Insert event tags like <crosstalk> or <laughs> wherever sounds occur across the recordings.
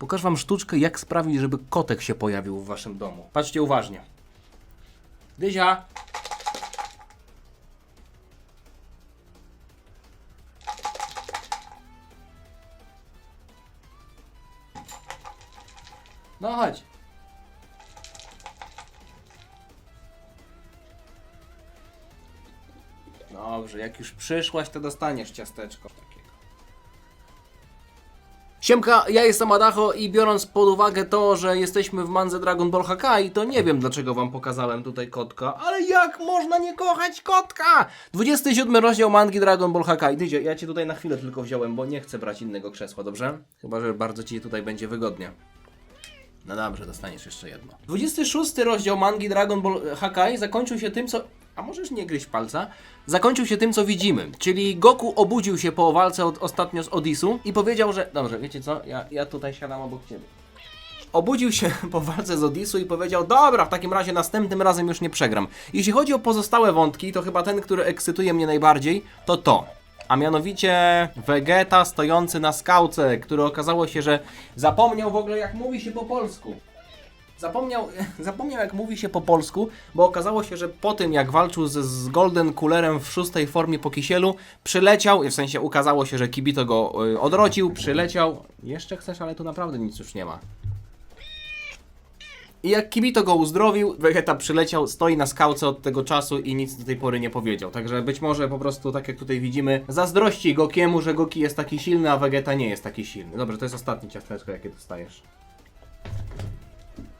Pokażę wam sztuczkę, jak sprawić, żeby kotek się pojawił w waszym domu. Patrzcie uważnie. Dyzia! No chodź. Dobrze, jak już przyszłaś, to dostaniesz ciasteczko. Siemka, ja jestem Adacho i biorąc pod uwagę to, że jesteśmy w mandze Dragon Ball Hakai, to nie wiem dlaczego wam pokazałem tutaj kotka, ale jak można nie kochać kotka? 27 rozdział mangi Dragon Ball Hakai. Dydzie, ja cię tutaj na chwilę tylko wziąłem, bo nie chcę brać innego krzesła, dobrze? Chyba, że bardzo ci tutaj będzie wygodnie. No dobrze, dostaniesz jeszcze jedno. 26 rozdział mangi Dragon Ball Hakai zakończył się tym, co... A możesz nie gryźć palca? Zakończył się tym, co widzimy. Czyli Goku obudził się po walce od, ostatnio z Odisu i powiedział, że... Dobrze, wiecie co? Ja, ja tutaj siadam obok ciebie. Obudził się <laughs> po walce z Odisu i powiedział, dobra, w takim razie następnym razem już nie przegram. Jeśli chodzi o pozostałe wątki, to chyba ten, który ekscytuje mnie najbardziej, to to. A mianowicie Vegeta stojący na skałce, który okazało się, że zapomniał w ogóle jak mówi się po polsku. Zapomniał, <laughs> zapomniał jak mówi się po polsku, bo okazało się, że po tym jak walczył z, z Golden Coolerem w szóstej formie po kisielu, przyleciał, w sensie ukazało się, że Kibito go y, odrodził, przyleciał. Jeszcze chcesz, ale tu naprawdę nic już nie ma. I jak Kibito go uzdrowił, Vegeta przyleciał, stoi na skałce od tego czasu i nic do tej pory nie powiedział. Także być może po prostu, tak jak tutaj widzimy, zazdrości Gokiemu, że Goki jest taki silny, a Vegeta nie jest taki silny. Dobrze, to jest ostatnie ciasteczko, jakie dostajesz.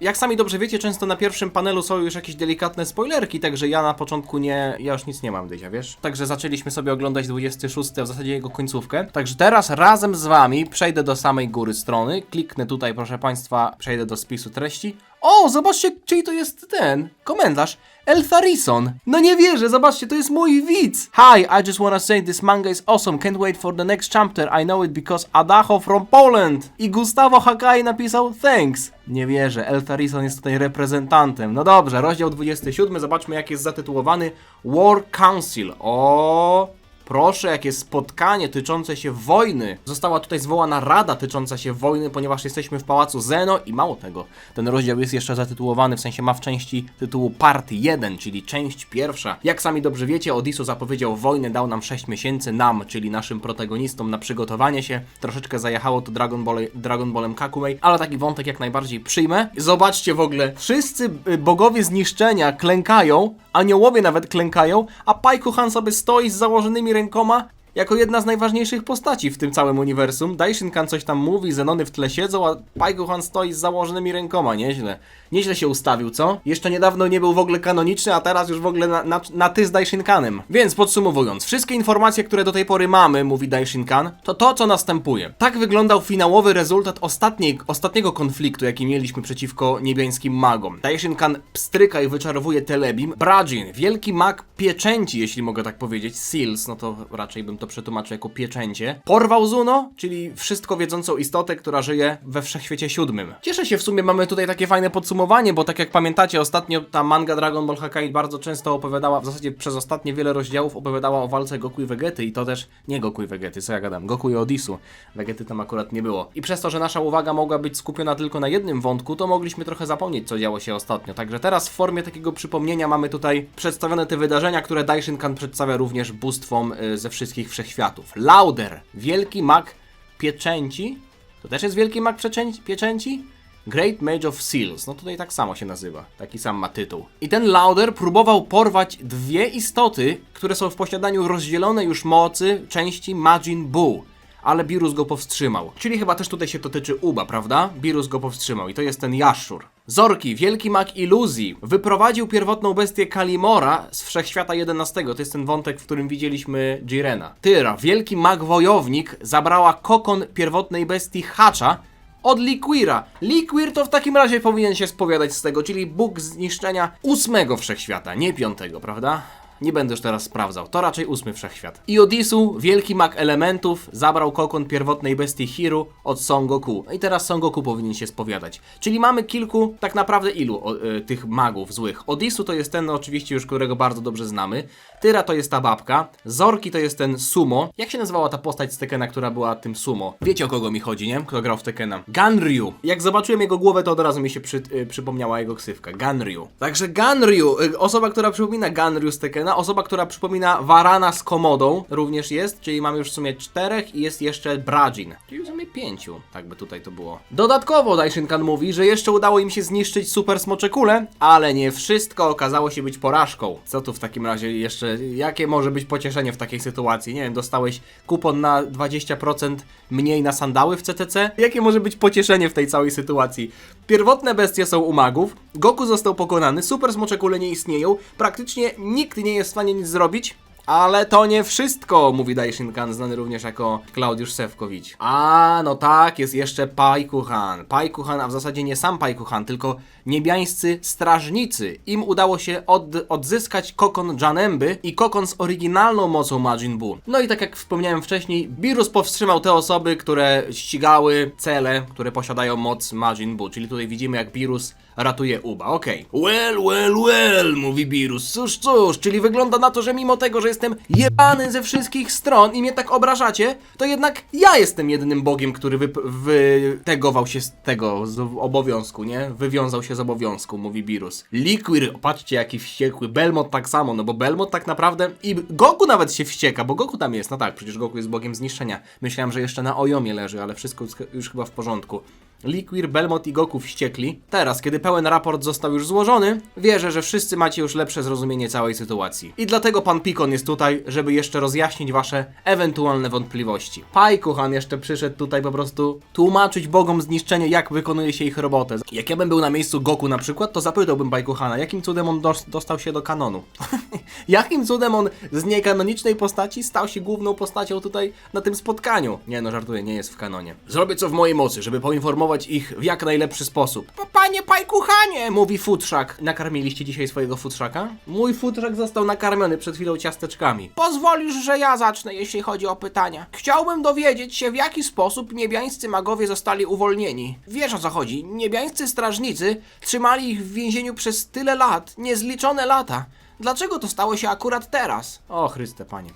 Jak sami dobrze wiecie, często na pierwszym panelu są już jakieś delikatne spoilerki, także ja na początku nie, ja już nic nie mam, Dyzia, wiesz? Także zaczęliśmy sobie oglądać 26, a w zasadzie jego końcówkę. Także teraz razem z wami przejdę do samej góry strony, kliknę tutaj, proszę państwa, przejdę do spisu treści. O, zobaczcie, czyj to jest ten, komentarz. Eltharison. No nie wierzę, zobaczcie, to jest mój widz. Hi, I just wanna say this manga is awesome. Can't wait for the next chapter. I know it because Adacho from Poland. I Gustavo Hakai napisał thanks. Nie wierzę, Eltharison jest tutaj reprezentantem. No dobrze, rozdział 27, zobaczmy jak jest zatytułowany War Council. O, Proszę, jakie spotkanie tyczące się wojny. Została tutaj zwołana rada tycząca się wojny, ponieważ jesteśmy w pałacu Zeno i mało tego. Ten rozdział jest jeszcze zatytułowany, w sensie ma w części tytułu Part 1, czyli część pierwsza. Jak sami dobrze wiecie, Odisu zapowiedział wojnę, dał nam 6 miesięcy, nam, czyli naszym protagonistom, na przygotowanie się. Troszeczkę zajechało to Dragon, Ball, Dragon Ballem Kakumei, ale taki wątek jak najbardziej przyjmę. Zobaczcie w ogóle, wszyscy y, bogowie zniszczenia klękają, aniołowie nawet klękają, a Paikuhan sobie stoi z założonymi rękoma jako jedna z najważniejszych postaci w tym całym uniwersum. Daishinkan coś tam mówi, Zenony w tle siedzą, a Paikuhan stoi z założonymi rękoma. Nieźle. Nieźle się ustawił, co? Jeszcze niedawno nie był w ogóle kanoniczny, a teraz już w ogóle na, na, na ty z Daishinkanem. Więc podsumowując, wszystkie informacje, które do tej pory mamy, mówi Daishinkan, to to, co następuje. Tak wyglądał finałowy rezultat ostatniej, ostatniego konfliktu, jaki mieliśmy przeciwko niebiańskim magom. Daishinkan pstryka i wyczarowuje Telebim. Brajin, wielki mag pieczęci, jeśli mogę tak powiedzieć, Seals, no to raczej bym to przetłumaczył jako pieczęcie. Porwał Zuno, czyli wszystko wiedzącą istotę, która żyje we wszechświecie siódmym. Cieszę się w sumie, mamy tutaj takie fajne podsumowanie, bo tak jak pamiętacie, ostatnio ta manga Dragon Ball Hakai bardzo często opowiadała, w zasadzie przez ostatnie wiele rozdziałów opowiadała o walce Goku i Vegety i to też nie Goku i Vegety, co ja gadam, Goku i Odisu. Vegety tam akurat nie było. I przez to, że nasza uwaga mogła być skupiona tylko na jednym wątku, to mogliśmy trochę zapomnieć, co działo się ostatnio. Także teraz w formie takiego przypomnienia mamy tutaj przedstawione te wydarzenia, które Daishinkan przedstawia również bóstwom y, ze wszystkich wszechświatów. Lauder, wielki mag pieczęci. To też jest wielki mag pieczęci? Great Mage of Seals. No tutaj tak samo się nazywa. Taki sam ma tytuł. I ten Lauder próbował porwać dwie istoty, które są w posiadaniu rozdzielonej już mocy części Majin Buu. Ale Birus go powstrzymał. Czyli chyba też tutaj się to tyczy Uba, prawda? Birus go powstrzymał i to jest ten Jaszczur. Zorki, wielki mag iluzji, wyprowadził pierwotną bestię Kalimora z wszechświata 11. To jest ten wątek, w którym widzieliśmy Jirena. Tyra, wielki mag wojownik, zabrała kokon pierwotnej bestii Hacza od Liquira. Liquir to w takim razie powinien się spowiadać z tego, czyli Bóg zniszczenia ósmego wszechświata, nie piątego, prawda? Nie będę już teraz sprawdzał. To raczej ósmy wszechświat. I Odisu, wielki mag elementów, zabrał kokon pierwotnej bestii Hiru od Son Goku. No i teraz Son Goku powinien się spowiadać. Czyli mamy kilku, tak naprawdę ilu o, y, tych magów złych. Odisu to jest ten oczywiście już, którego bardzo dobrze znamy. Tyra to jest ta babka. Zorki to jest ten Sumo. Jak się nazywała ta postać z Tekena, która była tym Sumo? Wiecie o kogo mi chodzi, nie? Kto grał w Tekena? Ganryu. Jak zobaczyłem jego głowę, to od razu mi się przy, y, przypomniała jego ksywka. Ganryu. Także Ganryu, y, osoba, która przypomina Ganryu z Tekena, osoba, która przypomina Varana z Komodą również jest, czyli mamy już w sumie czterech i jest jeszcze Brajin. Czyli w sumie pięciu, tak by tutaj to było. Dodatkowo Daishinkan mówi, że jeszcze udało im się zniszczyć super smocze kule, ale nie wszystko okazało się być porażką. Co tu w takim razie jeszcze, jakie może być pocieszenie w takiej sytuacji? Nie wiem, dostałeś kupon na 20% mniej na sandały w CTC? Jakie może być pocieszenie w tej całej sytuacji? Pierwotne bestie są u magów, Goku został pokonany, super smocze kule nie istnieją, praktycznie nikt nie jest w stanie nic zrobić, ale to nie wszystko, mówi Daishinkan, znany również jako Klaudiusz Sewkowicz. A, no tak, jest jeszcze Paikuhan. Paikuhan, a w zasadzie nie sam Paikuhan, tylko niebiańscy strażnicy. Im udało się od, odzyskać kokon Janemby i kokon z oryginalną mocą Majin Buu. No i tak jak wspomniałem wcześniej, Birus powstrzymał te osoby, które ścigały cele, które posiadają moc Majin Buu. Czyli tutaj widzimy jak Birus ratuje Uba. Okej. Well, well, well, mówi Birus. Cóż, cóż, czyli wygląda na to, że mimo tego, że jestem jebany ze wszystkich stron i mnie tak obrażacie, to jednak ja jestem jedynym bogiem, który wy, wytegował się z tego z obowiązku, nie? Wywiązał się z obowiązku, mówi Birus. Liquir, patrzcie jaki wściekły. Belmont tak samo, no bo Belmont tak naprawdę i Goku nawet się wścieka, bo Goku tam jest. No tak, przecież Goku jest bogiem zniszczenia. Myślałem, że jeszcze na Ojomie leży, ale wszystko już chyba w porządku. Liquir, Belmont i Goku wściekli. Teraz, kiedy pełen raport został już złożony, wierzę, że wszyscy macie już lepsze zrozumienie całej sytuacji. I dlatego pan Pikon jest tutaj, żeby jeszcze rozjaśnić wasze ewentualne wątpliwości. Pajkuchan jeszcze przyszedł tutaj po prostu tłumaczyć bogom zniszczenie, jak wykonuje się ich robotę. Jak ja bym był na miejscu Goku na przykład, to zapytałbym Pajkuchana, jakim cudem on dos- dostał się do kanonu. <laughs> jakim cudem on z niekanonicznej postaci stał się główną postacią tutaj na tym spotkaniu. Nie no, żartuję, nie jest w kanonie. Zrobię co w mojej mocy, żeby poinformować ich w jak najlepszy sposób. "Pa- Panie Pajkuchanie, mówi futrzak. Nakarmiliście dzisiaj swojego futrzaka? Mój futrzak został nakarmiony przed chwilą ciasteczkami. Pozwolisz, że ja zacznę, jeśli chodzi o pytania. Chciałbym dowiedzieć się, w jaki sposób niebiańscy magowie zostali uwolnieni. Wiesz o co chodzi? Niebiańscy strażnicy trzymali ich w więzieniu przez tyle lat, niezliczone lata. Dlaczego to stało się akurat teraz? O Chryste, panie.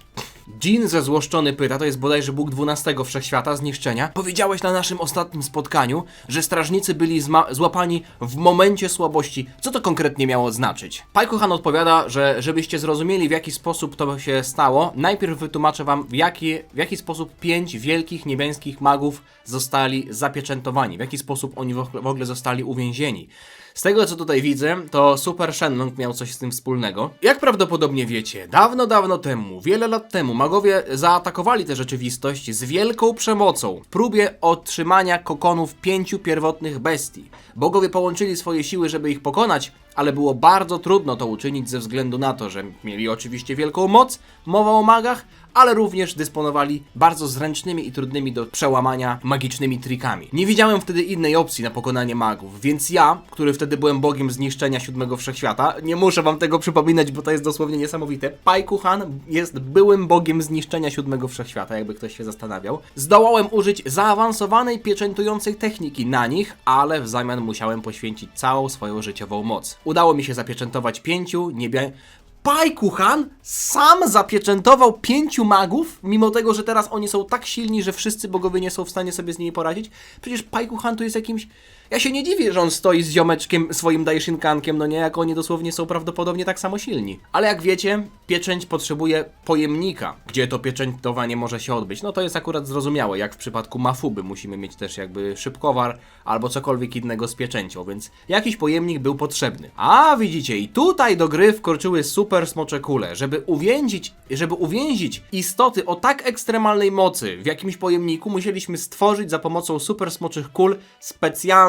Jin zezłoszczony pyta, to jest bodajże Bóg XII Wszechświata, zniszczenia. Powiedziałeś na naszym ostatnim spotkaniu, że strażnicy byli złapani w momencie słabości. Co to konkretnie miało znaczyć? Pajkuchan odpowiada, że żebyście zrozumieli w jaki sposób to się stało, najpierw wytłumaczę wam w jaki, w jaki sposób pięć wielkich niebiańskich magów zostali zapieczętowani, w jaki sposób oni w ogóle zostali uwięzieni. Z tego co tutaj widzę, to Super Shenlong miał coś z tym wspólnego. Jak prawdopodobnie wiecie, dawno, dawno temu, wiele lat temu, magowie zaatakowali tę rzeczywistość z wielką przemocą w próbie otrzymania kokonów pięciu pierwotnych bestii. Bogowie połączyli swoje siły, żeby ich pokonać, ale było bardzo trudno to uczynić ze względu na to, że mieli oczywiście wielką moc, mowa o magach, ale również dysponowali bardzo zręcznymi i trudnymi do przełamania magicznymi trikami. Nie widziałem wtedy innej opcji na pokonanie magów, więc ja, który wtedy byłem bogiem zniszczenia siódmego wszechświata, nie muszę wam tego przypominać, bo to jest dosłownie niesamowite. Pajkuchan jest byłym bogiem zniszczenia siódmego wszechświata, jakby ktoś się zastanawiał. Zdołałem użyć zaawansowanej pieczętującej techniki na nich, ale w zamian musiałem poświęcić całą swoją życiową moc. Udało mi się zapieczętować pięciu niebia... Pajkuchan sam zapieczętował pięciu magów, mimo tego, że teraz oni są tak silni, że wszyscy bogowie nie są w stanie sobie z nimi poradzić. Przecież Pajkuchan to jest jakimś... Ja się nie dziwię, że on stoi z ziomeczkiem swoim Daishinkankiem, no nie, jak oni dosłownie są prawdopodobnie tak samo silni. Ale jak wiecie, pieczęć potrzebuje pojemnika, gdzie to pieczętowanie może się odbyć. No to jest akurat zrozumiałe, jak w przypadku Mafuby musimy mieć też jakby szybkowar albo cokolwiek innego z pieczęcią, więc jakiś pojemnik był potrzebny. A widzicie, i tutaj do gry wkroczyły super smocze kule, żeby uwięzić, żeby uwięzić istoty o tak ekstremalnej mocy w jakimś pojemniku, musieliśmy stworzyć za pomocą super smoczych kul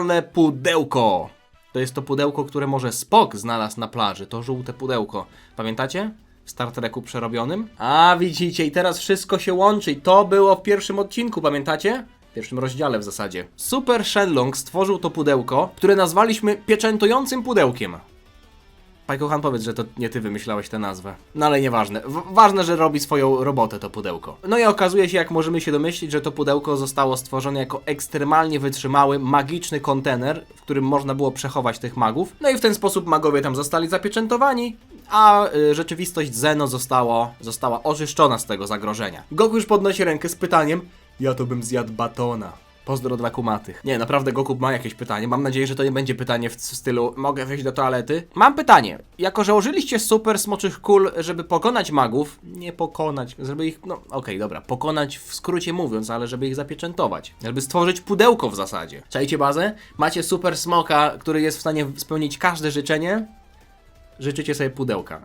specjalne pudełko. To jest to pudełko, które może Spock znalazł na plaży. To żółte pudełko. Pamiętacie? W Star Treku przerobionym? A widzicie, i teraz wszystko się łączy. To było w pierwszym odcinku, pamiętacie? W pierwszym rozdziale w zasadzie. Super Shenlong stworzył to pudełko, które nazwaliśmy pieczętującym pudełkiem. Pajkohan, powiedz, że to nie ty wymyślałeś tę nazwę. No ale nieważne. W ważne, że robi swoją robotę to pudełko. No i okazuje się, jak możemy się domyślić, że to pudełko zostało stworzone jako ekstremalnie wytrzymały, magiczny kontener, w którym można było przechować tych magów. No i w ten sposób magowie tam zostali zapieczętowani, a y, rzeczywistość Zeno zostało, została oczyszczona z tego zagrożenia. Goku już podnosi rękę z pytaniem: Ja to bym zjadł batona. Pozdro dla kumatych. Nie, naprawdę Goku ma jakieś pytanie. Mam nadzieję, że to nie będzie pytanie w stylu mogę wejść do toalety. Mam pytanie. Jako, że użyliście super smoczych kul, żeby pokonać magów, nie pokonać, żeby ich, no okej, dobra, pokonać w skrócie mówiąc, ale żeby ich zapieczętować. Żeby stworzyć pudełko w zasadzie. Czajcie bazę? Macie super smoka, który jest w stanie spełnić każde życzenie. Życzycie sobie pudełka.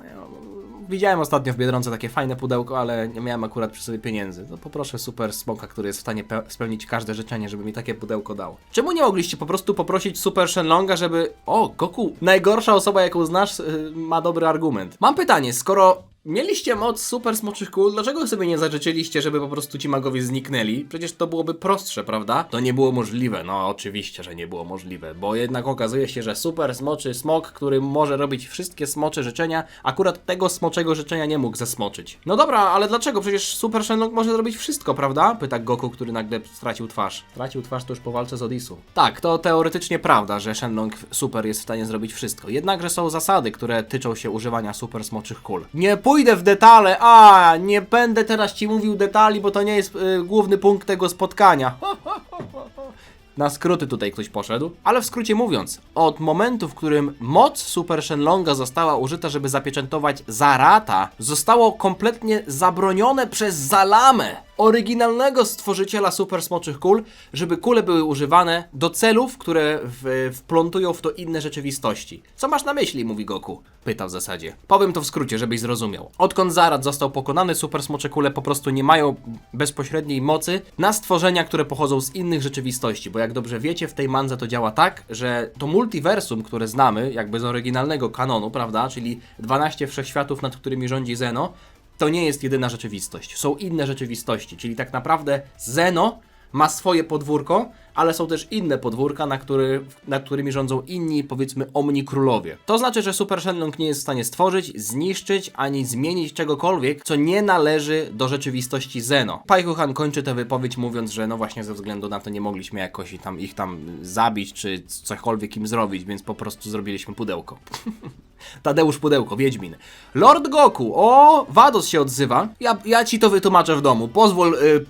Widziałem ostatnio w Biedronce takie fajne pudełko, ale nie miałem akurat przy sobie pieniędzy. To poproszę super smoka, który jest w stanie pe- spełnić każde życzenie, żeby mi takie pudełko dał. Czemu nie mogliście po prostu poprosić super Shenlonga, żeby... O, Goku, najgorsza osoba jaką znasz, yy, ma dobry argument. Mam pytanie, skoro Mieliście moc super smoczych kul, dlaczego sobie nie zażyczyliście, żeby po prostu ci magowie zniknęli? Przecież to byłoby prostsze, prawda? To nie było możliwe, no oczywiście, że nie było możliwe, bo jednak okazuje się, że super smoczy smok, który może robić wszystkie smocze życzenia, akurat tego smoczego życzenia nie mógł zesmoczyć. No dobra, ale dlaczego? Przecież super Shenlong może zrobić wszystko, prawda? Pyta Goku, który nagle stracił twarz. Stracił twarz to już po walce z Odisu. Tak, to teoretycznie prawda, że Shenlong super jest w stanie zrobić wszystko. Jednakże są zasady, które tyczą się używania super smoczych kul. Nie pójdę w detale, a nie będę teraz ci mówił detali, bo to nie jest y, główny punkt tego spotkania. <laughs> Na skróty tutaj ktoś poszedł. Ale w skrócie mówiąc, od momentu, w którym moc Super Shenlonga została użyta, żeby zapieczętować Zarata, zostało kompletnie zabronione przez Zalamę, oryginalnego stworzyciela Super Smoczych Kul, żeby kule były używane do celów, które w, wplątują w to inne rzeczywistości. Co masz na myśli, mówi Goku? Pyta w zasadzie. Powiem to w skrócie, żebyś zrozumiał. Odkąd Zarat został pokonany, Super Smocze Kule po prostu nie mają bezpośredniej mocy na stworzenia, które pochodzą z innych rzeczywistości, bo jak dobrze wiecie, w tej mandze to działa tak, że to multiversum, które znamy, jakby z oryginalnego kanonu, prawda, czyli 12 wszechświatów, nad którymi rządzi Zeno, to nie jest jedyna rzeczywistość. Są inne rzeczywistości, czyli tak naprawdę Zeno ma swoje podwórko, ale są też inne podwórka, na, który, nad którymi rządzą inni, powiedzmy, omni królowie. To znaczy, że Super Shenlong nie jest w stanie stworzyć, zniszczyć ani zmienić czegokolwiek, co nie należy do rzeczywistości Zeno. Pajkuchan kończy tę wypowiedź mówiąc, że no właśnie ze względu na to nie mogliśmy jakoś tam, ich tam zabić, czy cokolwiek im zrobić, więc po prostu zrobiliśmy pudełko. <laughs> Tadeusz Pudełko, Wiedźmin. Lord Goku, o, Wados się odzywa. Ja, ja ci to wytłumaczę w domu. Pozwól y,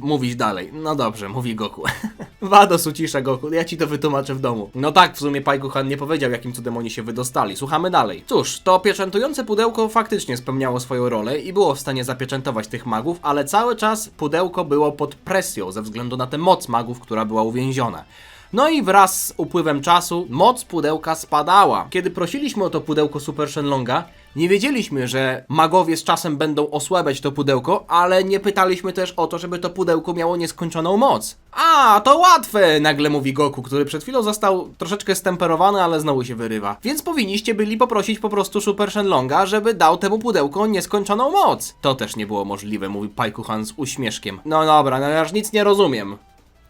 mówić dalej. No dobrze, mówi Goku. <laughs> <laughs> Wados ucisza Goku, ja ci to wytłumaczę w domu. No tak, w sumie Pajkuchan nie powiedział, jakim cudem oni się wydostali. Słuchamy dalej. Cóż, to pieczętujące pudełko faktycznie spełniało swoją rolę i było w stanie zapieczętować tych magów, ale cały czas pudełko było pod presją ze względu na tę moc magów, która była uwięziona. No i wraz z upływem czasu moc pudełka spadała. Kiedy prosiliśmy o to pudełko Super Shenlonga, nie wiedzieliśmy, że magowie z czasem będą osłabiać to pudełko, ale nie pytaliśmy też o to, żeby to pudełko miało nieskończoną moc. A, to łatwe, nagle mówi Goku, który przed chwilą został troszeczkę stemperowany, ale znowu się wyrywa. Więc powinniście byli poprosić po prostu Super Shenlonga, żeby dał temu pudełku nieskończoną moc. To też nie było możliwe, mówi Pajkuchan z uśmieszkiem. No dobra, no ja już nic nie rozumiem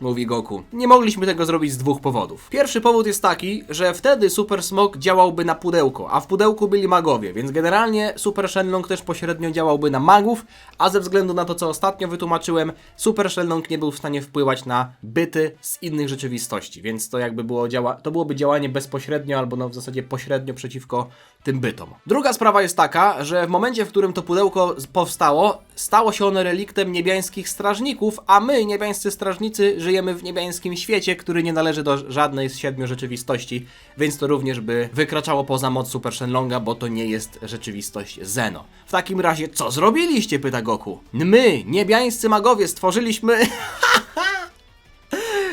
mówi Goku. Nie mogliśmy tego zrobić z dwóch powodów. Pierwszy powód jest taki, że wtedy Super Smog działałby na pudełko, a w pudełku byli magowie, więc generalnie Super Shenlong też pośrednio działałby na magów, a ze względu na to, co ostatnio wytłumaczyłem, Super Shenlong nie był w stanie wpływać na byty z innych rzeczywistości, więc to jakby było działa to byłoby działanie bezpośrednio albo no w zasadzie pośrednio przeciwko tym bytom. Druga sprawa jest taka, że w momencie, w którym to pudełko powstało, stało się ono reliktem niebiańskich strażników, a my, niebiańscy strażnicy, żyjemy w niebiańskim świecie, który nie należy do żadnej z siedmiu rzeczywistości, więc to również by wykraczało poza moc Super Shenlonga, bo to nie jest rzeczywistość Zeno. W takim razie, co zrobiliście? pyta Goku. My, niebiańscy magowie, stworzyliśmy... <laughs>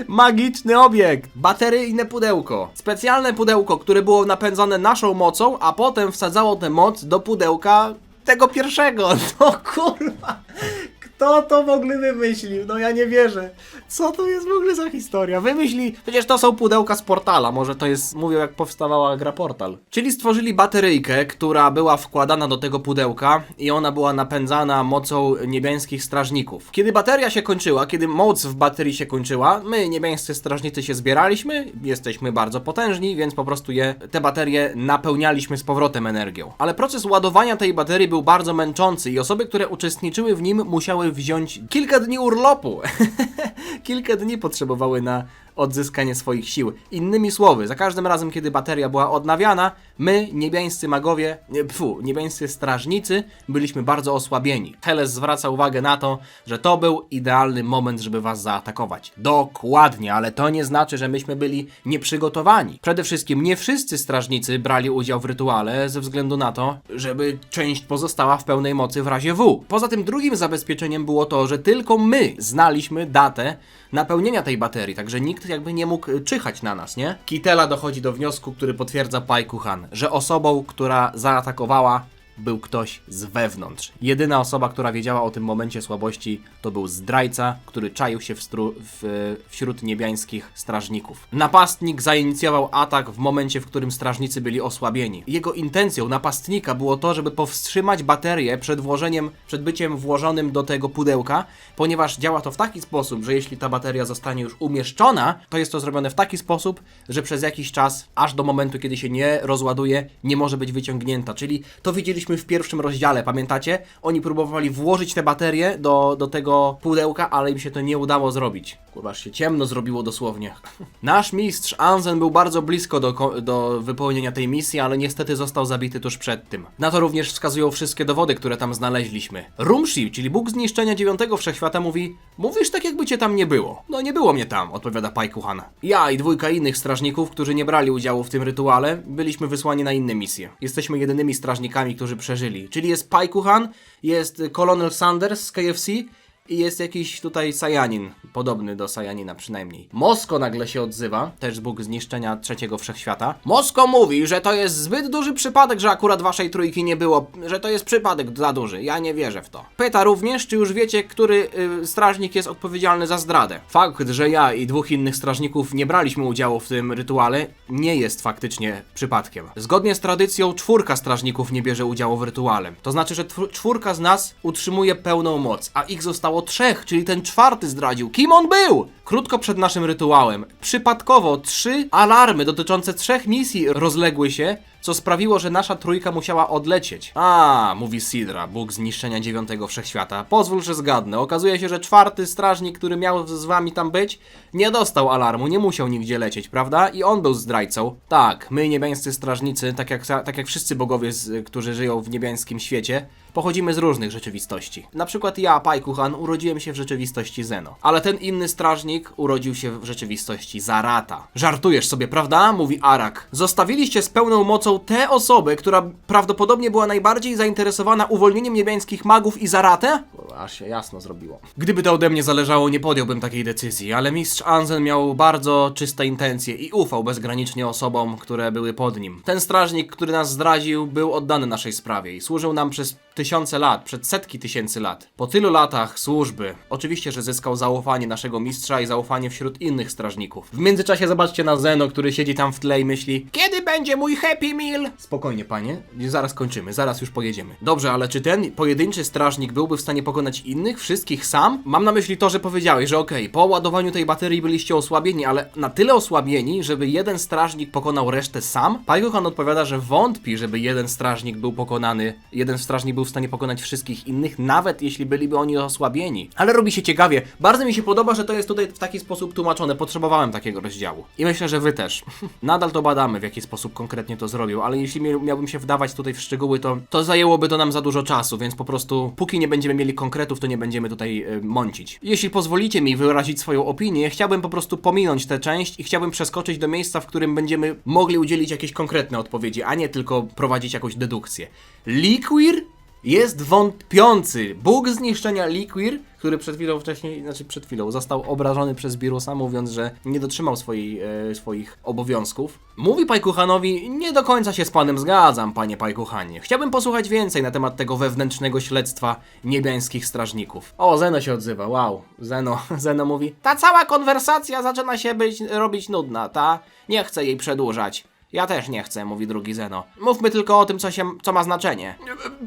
Magiczny obiekt! Bateryjne pudełko. Specjalne pudełko, które było napędzane naszą mocą, a potem wsadzało tę moc do pudełka tego pierwszego. <laughs> No kurwa! Kto to w ogóle wymyślił? No ja nie wierzę. Co to jest w ogóle za historia? Wymyśli... Przecież to są pudełka z portala. Może to jest... Mówią jak powstawała gra portal. Czyli stworzyli bateryjkę, która była wkładana do tego pudełka i ona była napędzana mocą niebiańskich strażników. Kiedy bateria się kończyła, kiedy moc w baterii się kończyła, my niebiańscy strażnicy się zbieraliśmy, jesteśmy bardzo potężni, więc po prostu je, te baterie napełnialiśmy z powrotem energią. Ale proces ładowania tej baterii był bardzo męczący i osoby, które uczestniczyły w nim musiały wziąć kilka dni urlopu. <laughs> kilka dni potrzebowały na odzyskanie swoich sił. Innymi słowy, za każdym razem, kiedy bateria była odnawiana, my, niebiańscy magowie, pfu, niebiańscy strażnicy, byliśmy bardzo osłabieni. Heles zwraca uwagę na to, że to był idealny moment, żeby was zaatakować. Dokładnie, ale to nie znaczy, że myśmy byli nieprzygotowani. Przede wszystkim nie wszyscy strażnicy brali udział w rytuale ze względu na to, żeby część pozostała w pełnej mocy w razie W. Poza tym drugim zabezpieczeniem było to, że tylko my znaliśmy datę napełnienia tej baterii, także nikt jakby nie mógł y, czyhać na nas, nie? Kitela dochodzi do wniosku, który potwierdza Pai Kuchan, że osobą, która zaatakowała był ktoś z wewnątrz. Jedyna osoba, która wiedziała o tym momencie słabości, to był zdrajca, który czaił się w w, wśród niebiańskich strażników. Napastnik zainicjował atak w momencie, w którym strażnicy byli osłabieni. Jego intencją napastnika było to, żeby powstrzymać baterię przed włożeniem, przed byciem włożonym do tego pudełka, ponieważ działa to w taki sposób, że jeśli ta bateria zostanie już umieszczona, to jest to zrobione w taki sposób, że przez jakiś czas, aż do momentu, kiedy się nie rozładuje, nie może być wyciągnięta. Czyli to widzieliśmy w pierwszym rozdziale, pamiętacie? Oni próbowali włożyć te baterie do, do tego pudełka, ale im się to nie udało zrobić. Kurwa, się ciemno zrobiło dosłownie. <laughs> Nasz mistrz Anzen był bardzo blisko do, do wypełnienia tej misji, ale niestety został zabity tuż przed tym. Na to również wskazują wszystkie dowody, które tam znaleźliśmy. Rumshi, czyli Bóg zniszczenia dziewiątego wszechświata mówi Mówisz tak jakby cię tam nie było. No nie było mnie tam, odpowiada Pai. Ja i dwójka innych strażników, którzy nie brali udziału w tym rytuale, byliśmy wysłani na inne misje. Jesteśmy jedynymi strażnikami, którzy przeżyli. Czyli jest Pai Kuchan, jest Colonel Sanders z KFC i jest jakiś tutaj Sajanin, podobny do Sajanina przynajmniej. Mosko nagle się odzywa, też Bóg zniszczenia trzeciego wszechświata. Mosko mówi, że to jest zbyt duży przypadek, że akurat waszej trójki nie było, że to jest przypadek za duży. Ja nie wierzę w to. Pyta również, czy już wiecie, który y, strażnik jest odpowiedzialny za zdradę. Fakt, że ja i dwóch innych strażników nie braliśmy udziału w tym rytuale, nie jest faktycznie przypadkiem. Zgodnie z tradycją, czwórka strażników nie bierze udziału w rytuale. To znaczy, że czwórka z nas utrzymuje pełną moc, a ich zostało trzech, czyli ten czwarty zdradził. Kim on był? Krótko przed naszym rytuałem, przypadkowo trzy alarmy dotyczące trzech misji rozległy się, co sprawiło, że nasza trójka musiała odlecieć. A, mówi Sidra, Bóg zniszczenia dziewiątego wszechświata. Pozwól, że zgadnę. Okazuje się, że czwarty strażnik, który miał z wami tam być, nie dostał alarmu, nie musiał nigdzie lecieć, prawda? I on był zdrajcą. Tak, my niebiańscy strażnicy, tak jak, tak jak wszyscy bogowie, którzy żyją w niebiańskim świecie, pochodzimy z różnych rzeczywistości. Na przykład ja, Pai Kuchan, urodziłem się w rzeczywistości Zeno. Ale ten inny strażnik urodził się w rzeczywistości Zarata. Żartujesz sobie, prawda? Mówi Arak. Zostawiliście z pełną mocą tę osobę, która prawdopodobnie była najbardziej zainteresowana uwolnieniem niebiańskich magów i Zaratę? Aż się jasno zrobiło. Gdyby to ode mnie zależało, nie podjąłbym takiej decyzji, ale mistrz Anzen miał bardzo czyste intencje i ufał bezgranicznie osobom, które były pod nim. Ten strażnik, który nas zdradził, był oddany naszej sprawie i służył nam przez tysiące lat, przed setki tysięcy lat. Po tylu latach służby, oczywiście, że zyskał zaufanie naszego mistrza i zaufanie wśród innych strażników. W międzyczasie zobaczcie na Zeno, który siedzi tam w tle i myśli Kiedy będzie mój Happy Meal? Spokojnie, panie, zaraz kończymy, zaraz już pojedziemy. Dobrze, ale czy ten pojedynczy strażnik byłby w stanie pokonać innych, wszystkich sam? Mam na myśli to, że powiedziałeś, że okej, po ładowaniu tej baterii byliście osłabieni, ale na tyle osłabieni, żeby jeden strażnik pokonał resztę sam? Pajkuchan odpowiada, że wątpi, żeby jeden strażnik był pokonany, jeden strażnik był w stanie pokonać wszystkich innych, nawet jeśli byliby oni osłabieni. Ale robi się ciekawie. Bardzo mi się podoba, że to jest tutaj w taki sposób tłumaczone. Potrzebowałem takiego rozdziału. I myślę, że wy też. <laughs> Nadal to badamy, w jaki sposób konkretnie to zrobił, ale jeśli mia- miałbym się wdawać tutaj w szczegóły, to, to zajęłoby to nam za dużo czasu, więc po prostu póki nie będziemy mieli konkretów, to nie będziemy tutaj y, mącić. Jeśli pozwolicie mi wyrazić swoją opinię, chciałbym po prostu pominąć tę część i chciałbym przeskoczyć do miejsca, w którym będziemy mogli udzielić jakieś konkretne odpowiedzi, a nie tylko prowadzić jakąś dedukcję. Liquir jest wątpiący. Bóg zniszczenia Liquir, który przed chwilą wcześniej, znaczy przed chwilą, został obrażony przez Birusa, mówiąc, że nie dotrzymał swojej, e, swoich obowiązków. Mówi Pajkuchanowi, nie do końca się z panem zgadzam, panie Pajkuchanie. Chciałbym posłuchać więcej na temat tego wewnętrznego śledztwa niebiańskich strażników. O, Zeno się odzywa, wow. Zeno, <laughs> Zeno mówi, ta cała konwersacja zaczyna się być, robić nudna, ta? Nie chcę jej przedłużać. Ja też nie chcę, mówi drugi Zeno. Mówmy tylko o tym, co, się, co ma znaczenie.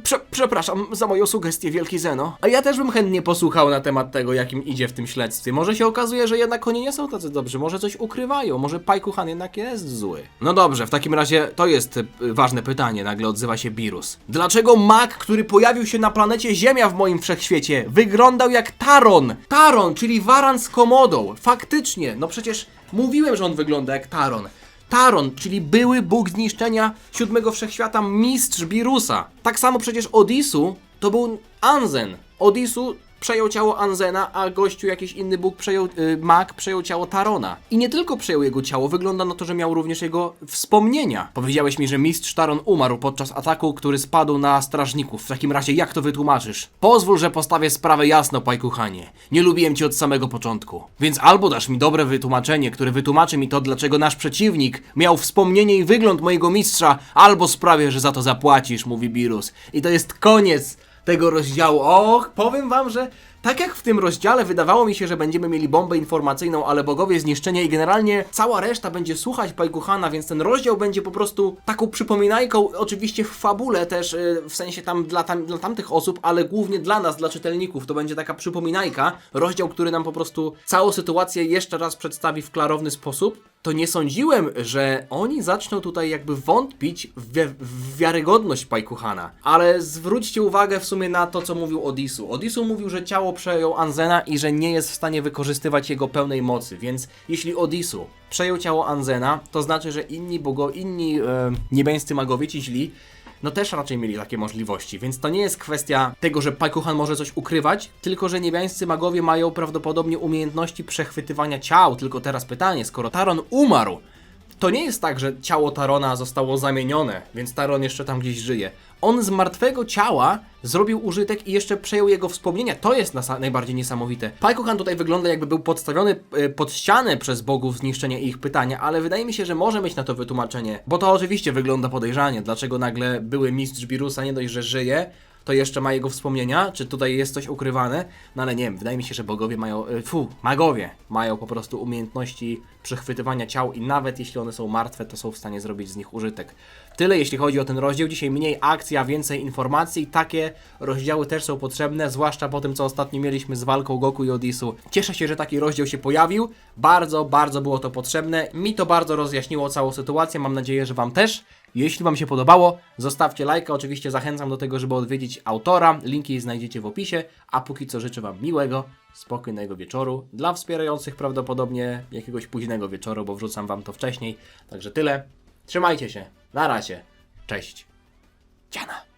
Prze przepraszam za moją sugestię, wielki Zeno. A ja też bym chętnie posłuchał na temat tego, jakim idzie w tym śledztwie. Może się okazuje, że jednak oni nie są tacy dobrzy, może coś ukrywają, może Pajkuchan jednak jest zły. No dobrze, w takim razie to jest y, ważne pytanie, nagle odzywa się Birus. Dlaczego mag, który pojawił się na planecie Ziemia w moim wszechświecie, wyglądał jak Taron? Taron, czyli waran z komodą. Faktycznie, no przecież mówiłem, że on wygląda jak Taron. Taron, czyli były bóg zniszczenia siódmego wszechświata, mistrz Birusa. Tak samo przecież Odisu to był Anzen. Odisu przejął ciało Anzena, a gościu jakiś inny bóg przejął, y, mag przejął ciało Tarona. I nie tylko przejął jego ciało, wygląda na to, że miał również jego wspomnienia. Powiedziałeś mi, że mistrz Taron umarł podczas ataku, który spadł na strażników. W takim razie jak to wytłumaczysz? Pozwól, że postawię sprawę jasno, pajkuchanie. Nie lubiłem cię od samego początku. Więc albo dasz mi dobre wytłumaczenie, które wytłumaczy mi to, dlaczego nasz przeciwnik miał wspomnienie i wygląd mojego mistrza, albo sprawię, że za to zapłacisz, mówi Birus. I to jest koniec tego rozdziału. Och, powiem wam, że tak jak w tym rozdziale wydawało mi się, że będziemy mieli bombę informacyjną, ale bogowie zniszczenia i generalnie cała reszta będzie słuchać Pajkuchana, więc ten rozdział będzie po prostu taką przypominajką, oczywiście w fabule też, yy, w sensie tam dla, tam dla tamtych osób, ale głównie dla nas, dla czytelników. To będzie taka przypominajka, rozdział, który nam po prostu całą sytuację jeszcze raz przedstawi w klarowny sposób. To nie sądziłem, że oni zaczną tutaj jakby wątpić w, w wiarygodność Pajkuchana. Ale zwróćcie uwagę w sumie na to, co mówił Odisu. Odisu mówił, że ciało przejął Anzena i że nie jest w stanie wykorzystywać jego pełnej mocy, więc jeśli Odisu przejął ciało Anzena, to znaczy, że inni bogo, inni e, niebiańscy magowie, ci źli, no też raczej mieli takie możliwości, więc to nie jest kwestia tego, że Pajkuchan może coś ukrywać, tylko że niebiańscy magowie mają prawdopodobnie umiejętności przechwytywania ciał. Tylko teraz pytanie, skoro Taron umarł, to nie jest tak, że ciało Tarona zostało zamienione, więc Taron jeszcze tam gdzieś żyje. On z martwego ciała zrobił użytek i jeszcze przejął jego wspomnienia. To jest najbardziej niesamowite. Pajkuchan tutaj wygląda jakby był podstawiony e, pod ścianę przez bogów zniszczenia ich pytania, ale wydaje mi się, że może mieć na to wytłumaczenie. Bo to oczywiście wygląda podejrzanie. Dlaczego nagle były mistrz Birusa nie dość, że żyje, to jeszcze ma jego wspomnienia? Czy tutaj jest coś ukrywane? No ale nie wiem, wydaje mi się, że bogowie mają, e, fu, magowie mają po prostu umiejętności przechwytywania ciał i nawet jeśli one są martwe, to są w stanie zrobić z nich użytek. Tyle jeśli chodzi o ten rozdział. Dzisiaj mniej akcji, a więcej informacji. Takie rozdziały też są potrzebne, zwłaszcza po tym, co ostatnio mieliśmy z walką Goku i Odisu. Cieszę się, że taki rozdział się pojawił. Bardzo, bardzo było to potrzebne. Mi to bardzo rozjaśniło całą sytuację. Mam nadzieję, że Wam też. Jeśli Wam się podobało, zostawcie lajka. Oczywiście zachęcam do tego, żeby odwiedzić autora. Linki znajdziecie w opisie. A póki co życzę Wam miłego, spokojnego wieczoru. Dla wspierających prawdopodobnie jakiegoś późnego wieczoru, bo wrzucam Wam to wcześniej. Także tyle. Trzymajcie się. Na razie. Cześć. Ciana.